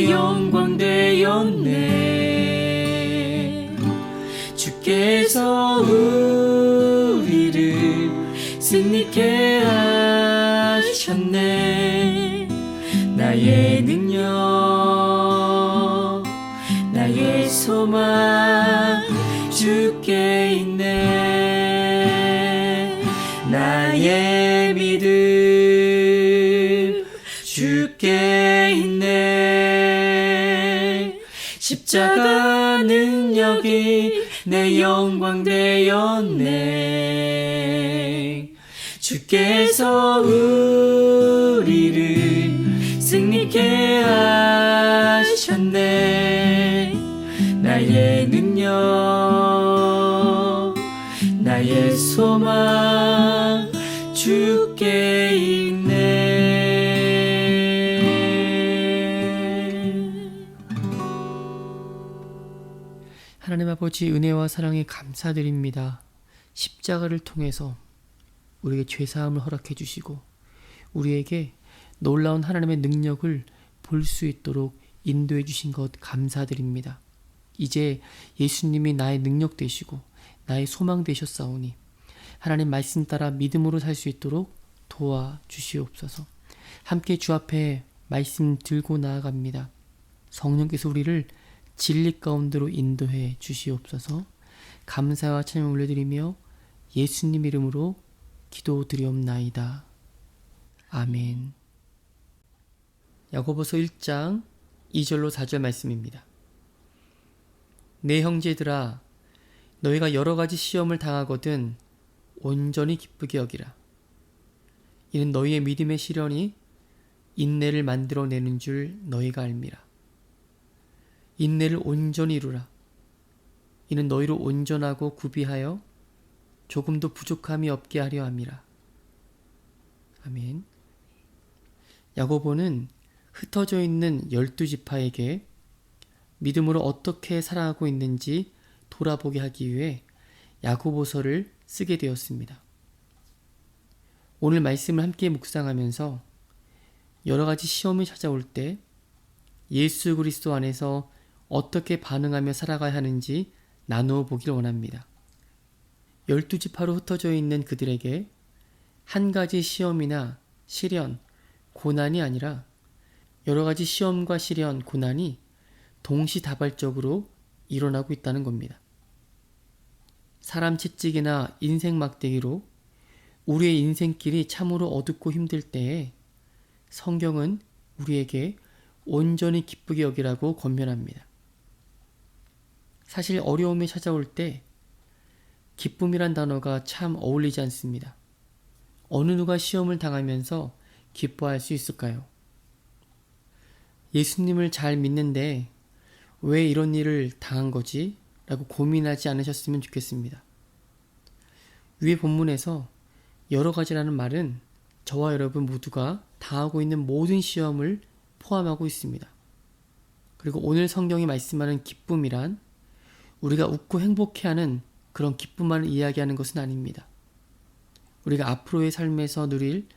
내 영광 되었네. 주께서 우리를 승리케 하셨네. 나의 능력 나의 소망 주께 있네. 십자가 능력이 내 영광 되었네. 주께서 우리를 승리케 하셨네. 나의 능력 나의 소망 주께 있네 아버지 은혜와 사랑에 감사드립니다. 십자가를 통해서 우리에게 죄사함을 허락해 주시고 우리에게 놀라운 하나님의 능력을 볼 수 있도록 인도해 주신 것 감사드립니다. 이제 예수님이 나의 능력 되시고 나의 소망 되셨사오니 하나님 말씀 따라 믿음으로 살 수 있도록 도와 주시옵소서. 함께 주 앞에 말씀 들고 나아갑니다. 성령께서 우리를 진리 가운데로 인도해 주시옵소서. 감사와 찬양 올려드리며 예수님 이름으로 기도드리옵나이다. 아멘. 야고보서 1장 2절로 4절 말씀입니다. 내 형제들아 너희가 여러 가지 시험을 당하거든 온전히 기쁘게 여기라. 이는 너희의 믿음의 시련이 인내를 만들어내는 줄 너희가 알미라. 인내를 온전히 이루라. 이는 너희로 온전하고 구비하여 조금도 부족함이 없게 하려 함이라. 아멘. 야고보는 흩어져 있는 열두 지파에게 믿음으로 어떻게 살아가고 있는지 돌아보게 하기 위해 야고보서를 쓰게 되었습니다. 오늘 말씀을 함께 묵상하면서 여러 가지 시험이 찾아올 때 예수 그리스도 안에서 어떻게 반응하며 살아가야 하는지 나누어 보길 원합니다. 열두 지파로 흩어져 있는 그들에게 한 가지 시험이나 시련, 고난이 아니라 여러 가지 시험과 시련, 고난이 동시다발적으로 일어나고 있다는 겁니다. 사람 채찍이나 인생 막대기로 우리의 인생길이 참으로 어둡고 힘들 때에 성경은 우리에게 온전히 기쁘게 여기라고 권면합니다. 사실 어려움이 찾아올 때 기쁨이란 단어가 참 어울리지 않습니다. 어느 누가 시험을 당하면서 기뻐할 수 있을까요? 예수님을 잘 믿는데 왜 이런 일을 당한 거지? 라고 고민하지 않으셨으면 좋겠습니다. 위의 본문에서 여러 가지라는 말은 저와 여러분 모두가 당하고 있는 모든 시험을 포함하고 있습니다. 그리고 오늘 성경이 말씀하는 기쁨이란 우리가 웃고 행복해하는 그런 기쁨만을 이야기하는 것은 아닙니다. 우리가 앞으로의 삶에서 누릴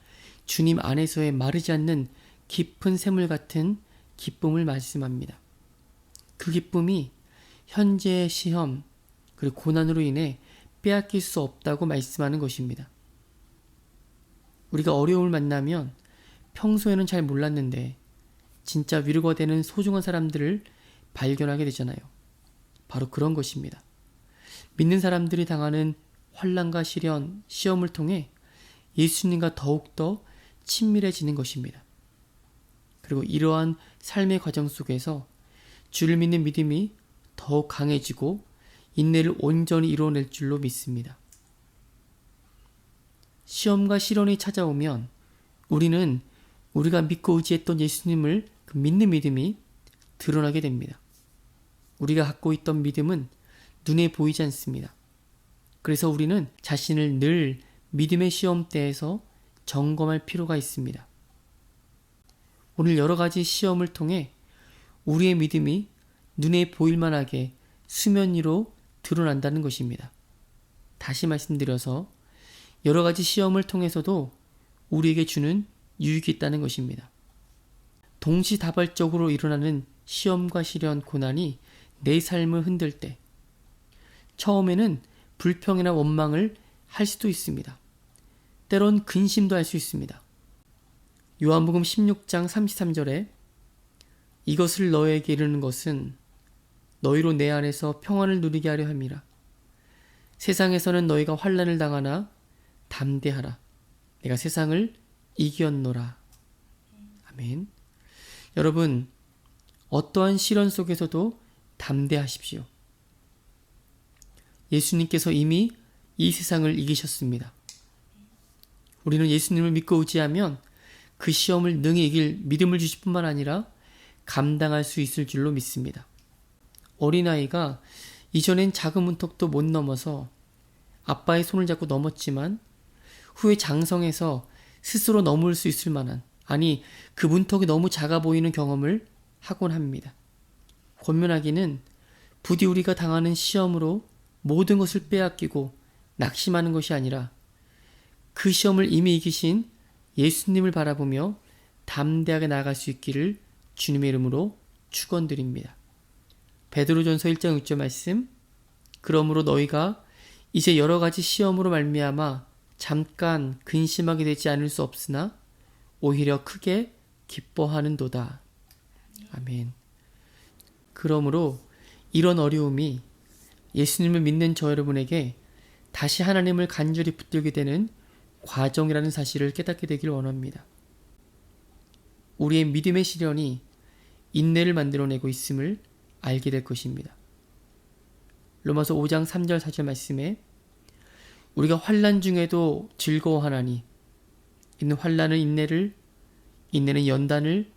주님 안에서의 마르지 않는 깊은 샘물 같은 기쁨을 말씀합니다. 그 기쁨이 현재의 시험 그리고 고난으로 인해 빼앗길 수 없다고 말씀하는 것입니다. 우리가 어려움을 만나면 평소에는 잘 몰랐는데 진짜 위로가 되는 소중한 사람들을 발견하게 되잖아요. 바로 그런 것입니다. 믿는 사람들이 당하는 환란과 시련, 시험을 통해 예수님과 더욱더 친밀해지는 것입니다. 그리고 이러한 삶의 과정 속에서 주를 믿는 믿음이 더욱 강해지고 인내를 온전히 이루어낼 줄로 믿습니다. 시험과 시련이 찾아오면 우리는 우리가 믿고 의지했던 예수님을 그 믿는 믿음이 드러나게 됩니다. 우리가 갖고 있던 믿음은 눈에 보이지 않습니다. 그래서 우리는 자신을 늘 믿음의 시험대에서 점검할 필요가 있습니다. 오늘 여러 가지 시험을 통해 우리의 믿음이 눈에 보일 만하게 수면 위로 드러난다는 것입니다. 다시 말씀드려서 여러 가지 시험을 통해서도 우리에게 주는 유익이 있다는 것입니다. 동시다발적으로 일어나는 시험과 시련, 고난이 내 삶을 흔들 때 처음에는 불평이나 원망을 할 수도 있습니다. 때론 근심도 할 수 있습니다. 요한복음 16장 33절에 이것을 너에게 이르는 것은 너희로 내 안에서 평안을 누리게 하려 함이라. 세상에서는 너희가 환난을 당하나 담대하라. 내가 세상을 이겼노라. 아멘. 여러분, 어떠한 시련 속에서도 담대하십시오. 예수님께서 이미 이 세상을 이기셨습니다. 우리는 예수님을 믿고 의지하면 그 시험을 능히 이길 믿음을 주실 뿐만 아니라 감당할 수 있을 줄로 믿습니다. 어린아이가 이전엔 작은 문턱도 못 넘어서 아빠의 손을 잡고 넘었지만 후에 장성해서 스스로 넘을 수 있을 만한 아니 그 문턱이 너무 작아 보이는 경험을 하곤 합니다. 권면하기는 부디 우리가 당하는 시험으로 모든 것을 빼앗기고 낙심하는 것이 아니라 그 시험을 이미 이기신 예수님을 바라보며 담대하게 나아갈 수 있기를 주님의 이름으로 축원드립니다. 베드로전서 1장 6절 말씀 그러므로 너희가 이제 여러 가지 시험으로 말미암아 잠깐 근심하게 되지 않을 수 없으나 오히려 크게 기뻐하는도다. 아멘. 그러므로 이런 어려움이 예수님을 믿는 저 여러분에게 다시 하나님을 간절히 붙들게 되는 과정이라는 사실을 깨닫게 되길 원합니다. 우리의 믿음의 시련이 인내를 만들어내고 있음을 알게 될 것입니다. 로마서 5장 3절 4절 말씀에 우리가 환란 중에도 즐거워하나니 이는 환란은 인내를 인내는 연단을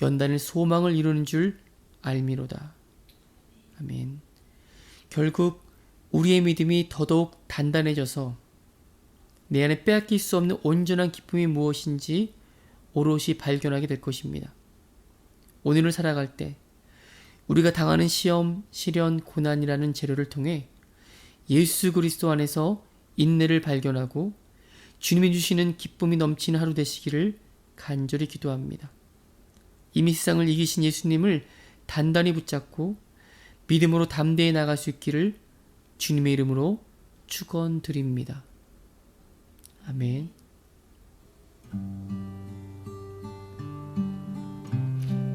연단은 소망을 이루는 줄 알미로다. 아멘. 결국 우리의 믿음이 더더욱 단단해져서 내 안에 빼앗길 수 없는 온전한 기쁨이 무엇인지 오롯이 발견하게 될 것입니다. 오늘을 살아갈 때 우리가 당하는 시험, 시련, 고난이라는 재료를 통해 예수 그리스도 안에서 인내를 발견하고 주님이 주시는 기쁨이 넘치는 하루 되시기를 간절히 기도합니다. 이미 세상을 이기신 예수님을 단단히 붙잡고 믿음으로 담대히 나갈 수 있기를 주님의 이름으로 축원드립니다. 아멘.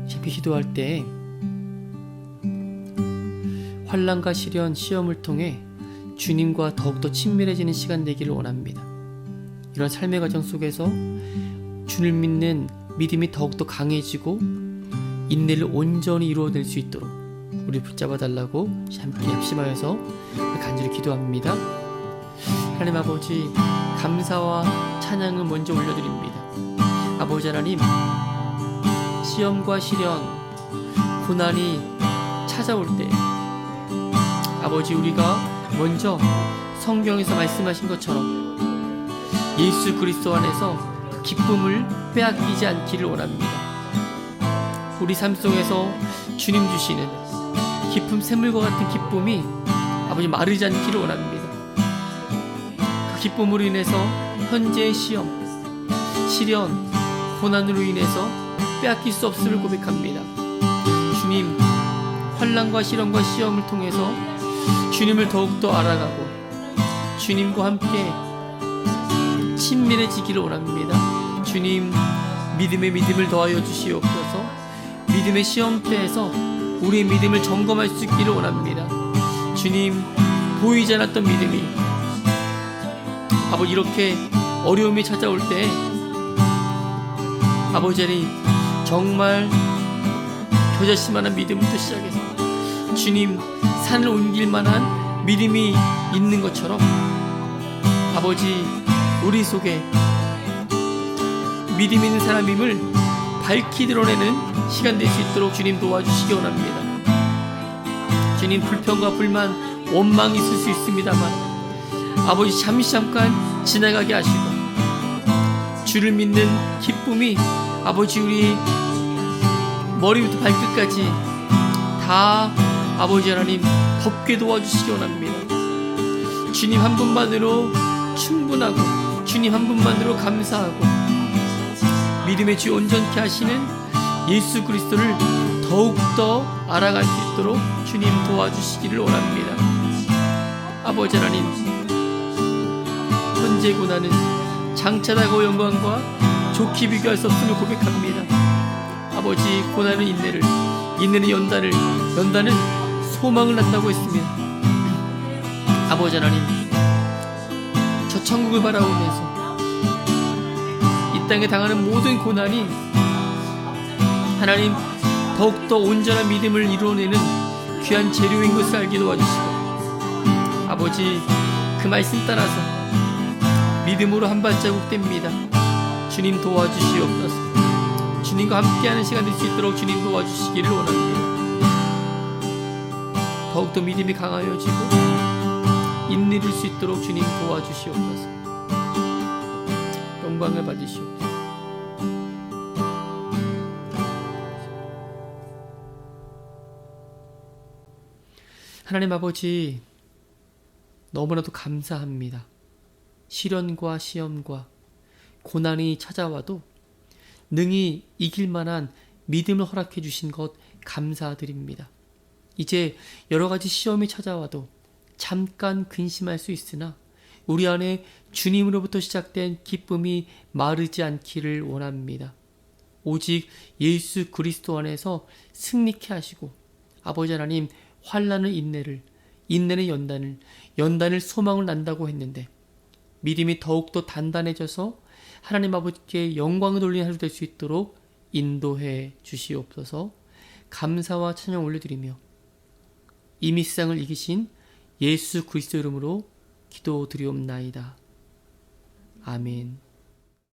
깊이 기도할 때 환란과 시련, 시험을 통해 주님과 더욱더 친밀해지는 시간 되기를 원합니다. 이런 삶의 과정 속에서 주를 믿는 믿음이 더욱더 강해지고 인내를 온전히 이루어낼 수 있도록 우리 붙잡아 달라고 함께 합심하여서 간절히 기도합니다. 하나님 아버지 감사와 찬양을 먼저 올려드립니다. 아버지 하나님 시험과 시련 고난이 찾아올 때 아버지 우리가 먼저 성경에서 말씀하신 것처럼 예수 그리스도 안에서 그 기쁨을 빼앗기지 않기를 원합니다. 우리 삶 속에서 주님 주시는 깊은 샘물과 같은 기쁨이 아버지 마르지 않기를 원합니다. 그 기쁨으로 인해서 현재의 시험, 시련, 고난으로 인해서 빼앗길 수 없음을 고백합니다. 주님, 환란과 시련과 시험을 통해서 주님을 더욱더 알아가고 주님과 함께 친밀해지기를 원합니다. 주님, 믿음의 믿음을 더하여 주시옵소서. 믿음의 시험대에서 우리의 믿음을 점검할 수 있기를 원합니다. 주님, 보이지 않았던 믿음이 아버지 이렇게 어려움이 찾아올 때 아버지는 정말 겨자씨만한 믿음부터 시작해서 주님 산을 옮길 만한 믿음이 있는 것처럼 아버지 우리 속에 믿음 있는 사람임을 밝히 드러내는 시간 될 수 있도록 주님 도와주시기 원합니다. 주님 불평과 불만, 원망이 있을 수 있습니다만 아버지 잠시 잠깐 지나가게 하시고 주를 믿는 기쁨이 아버지 우리 머리부터 발끝까지 다 아버지 하나님 덮게 도와주시기 원합니다. 주님 한 분만으로 충분하고 주님 한 분만으로 감사하고 믿음의 주 온전케 하시는 예수 그리스도를 더욱더 알아갈 수 있도록 주님 도와주시기를 원합니다. 아버지 하나님, 현재 고난은 장차다고 영광과 좋게 비교할 수 없음을 고백합니다. 아버지 고난은 인내를, 인내는 연단을, 연단은 소망을 낳는다고 했습니다. 아버지 하나님, 저 천국을 바라보면서 이 땅에 당하는 모든 고난이 하나님 더욱더 온전한 믿음을 이루어내는 귀한 재료인 것을 알게 도와주시고 아버지 그 말씀 따라서 믿음으로 한 발자국 뗍니다. 주님 도와주시옵소서. 주님과 함께하는 시간 될 수 있도록 주님 도와주시기를 원합니다. 더욱더 믿음이 강하여지고 인내를 수 있도록 주님 도와주시옵소서. 영광을 받으시옵소서. 하나님 아버지, 너무나도 감사합니다. 시련과 시험과 고난이 찾아와도 능히 이길 만한 믿음을 허락해 주신 것 감사드립니다. 이제 여러 가지 시험이 찾아와도 잠깐 근심할 수 있으나 우리 안에 주님으로부터 시작된 기쁨이 마르지 않기를 원합니다. 오직 예수 그리스도 안에서 승리케 하시고 아버지 하나님 환란을 인내를 인내는 연단을 연단을 소망을 난다고 했는데 믿음이 더욱더 단단해져서 하나님 아버지께 영광을 돌리는 하루 될 수 있도록 인도해 주시옵소서 감사와 찬양 올려드리며 이미 세상을 이기신 예수 그리스도 이름으로 기도드리옵나이다. 아멘.